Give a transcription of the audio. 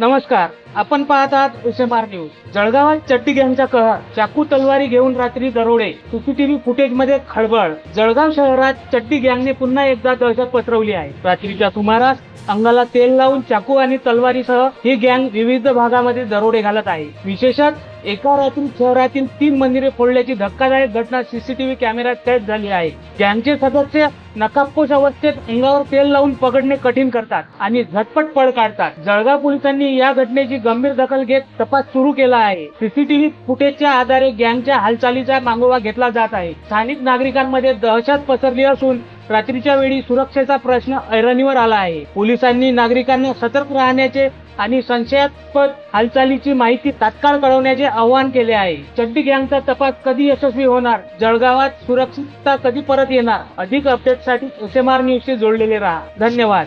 नमस्कार. आपण पाहत आहात एसएमआर न्यूज. जळगावात चट्टी गँगचा कहर. चाकू तलवारी घेऊन रात्री दरोडे. सीसीटीव्ही फुटेजमध्ये खळबळ. जळगाव शहरात चट्टी गँगने पुन्हा एकदा दहशत पसरवली आहे. रात्रीच्या सुमारास अंगाला तेल लावून चाकू आणि तलवारीसह ही गँग विविध भागामध्ये दरोडे घालत आहे. विशेषत एका रात्री शहरातील तीन मंदिरे फोडल्याची धक्कादायक घटना सीसीटीव्ही कॅमेऱ्यात कैद झाली आहे. गँगचे सदस्य नकाबपोश अवस्थेत अंगावर तेल लावून पकडणे कठीण करतात आणि झटपट पळ काढतात. जळगाव पोलिसांनी या घटनेची गंभीर दखल घेत तपास सुरू केला आहे. सीसीटीव्ही फुटेजच्या आधारे गँगच्या हालचालीचा मागोवा घेतला जात आहे. स्थानिक नागरिकांमध्ये दहशत पसरली असून रात्रीच्या वेळी सुरक्षेचा प्रश्न ऐरणीवर आला आहे. पोलिसांनी नागरिकांना सतर्क राहण्याचे आणि संशयास्पद हालचालीची माहिती तात्काळ कळवण्याचे आवाहन केले आहे. चड्डी गँगचा तपास कधी यशस्वी होणार? जळगावात सुरक्षितता कधी परत येणार? अधिक अपडेटसाठी एस एम आर न्यूजशी जोडलेले राहा. धन्यवाद.